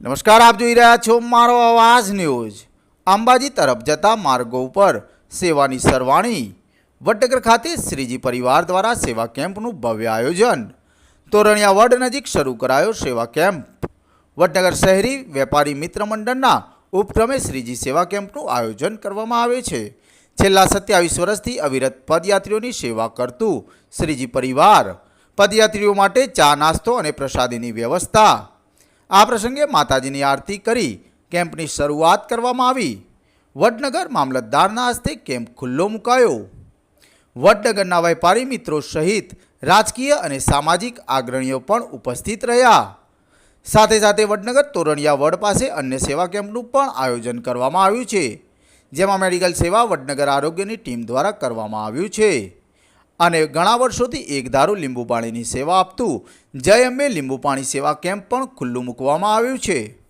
નમસ્કાર, આપ જોઈ રહ્યા છો મારો અવાજ ન્યૂઝ. અંબાજી તરફ જતા માર્ગો ઉપર સેવાની સરવાણી. વડનગર ખાતે શ્રીજી પરિવાર દ્વારા સેવા કેમ્પનું ભવ્ય આયોજન. તોરણિયા વડ નજીક શરૂ કરાયો સેવા કેમ્પ. વડનગર શહેરી વેપારી મિત્ર મંડળના ઉપક્રમે શ્રીજી સેવા કેમ્પનું આયોજન કરવામાં આવે છે. છેલ્લા સત્યાવીસ વર્ષથી અવિરત પદયાત્રીઓની સેવા કરતું શ્રીજી પરિવાર. પદયાત્રીઓ માટે ચા નાસ્તો અને પ્રસાદીની વ્યવસ્થા આ પ્રસંગે માતાજીની આરતી કરી, કેમ્પની શરૂઆત કરવામાં આવી. વડનગર મામલતદારના હસ્તે કેમ્પ ખુલ્લો મુકાયો. વડનગરના વેપારી મિત્રો સહિત રાજકીય અને સામાજિક આગ્રણીઓ પણ ઉપસ્થિત રહ્યા. સાથે સાથે વડનગર તોરણિયા વડ પાસે અન્ય સેવા કેમ્પનું પણ આયોજન કરવામાં આવ્યું છે, જેમાં મેડિકલ સેવા વડનગર આરોગ્યની ટીમ દ્વારા કરવામાં આવ્યું છે. અને ઘણા વર્ષોથી એક ધારું લીંબુ પાણીની સેવા આપતું. જય અંબે લીંબુ પાણી સેવા કેમ્પ પણ ખુલ્લું મૂકવામાં આવ્યું છે.